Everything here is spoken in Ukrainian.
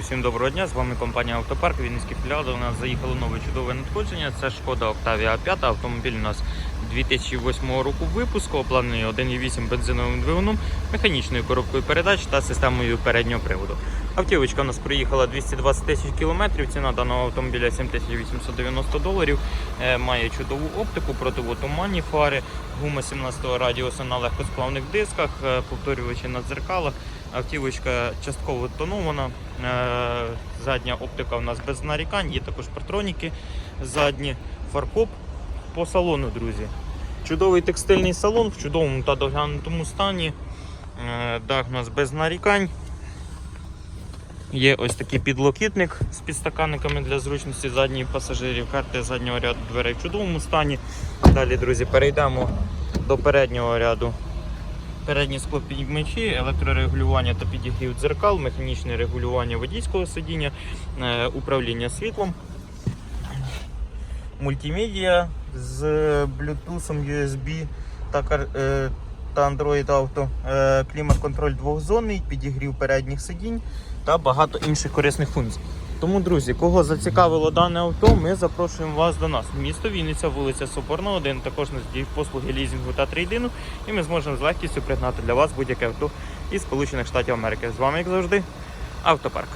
Всім доброго дня, з вами компанія Автопарк, Вінницький філіал. До нас заїхало нове чудове надходження. Це шкода Октавія 5. Автомобіль у нас 2008 року випуску, обладнаний 1,8 бензиновим двигуном, механічною коробкою передач та системою переднього приводу. Автівочка у нас проїхала 220 тисяч кілометрів. Ціна даного автомобіля 7890 доларів. Е, Має чудову оптику, противотуманні фари, гума 17-го радіуса на легкосплавних дисках, е, повторювачі на дзеркалах. Автівочка частково тонована. Е, Задня оптика у нас без нарікань, є також партроніки задні, фаркоп по салону, друзі. Чудовий текстильний салон в чудовому та доглянутому стані. Е, Дах у нас без нарікань. Є ось такий підлокітник з підстаканниками для зручності задніх пасажирів. Карти заднього ряду дверей в чудовому стані. Далі, друзі, перейдемо до переднього ряду. Передні склопідмічі, електрорегулювання та підігрів дзеркал, механічне регулювання водійського сидіння, е, управління світлом, мультимедіа з Bluetooth, USB та, е, та Android Auto, е, клімат-контроль двохзонний, підігрів передніх сидінь та багато інших корисних функцій. Тому, друзі, кого зацікавило дане авто, ми запрошуємо вас до нас. Місто Вінниця, вулиця Соборна, 1, також діють послуги лізінгу та трейдину, і ми зможемо з легкістю пригнати для вас будь-яке авто із Сполучених Штатів Америки. З вами, як завжди, автопарк.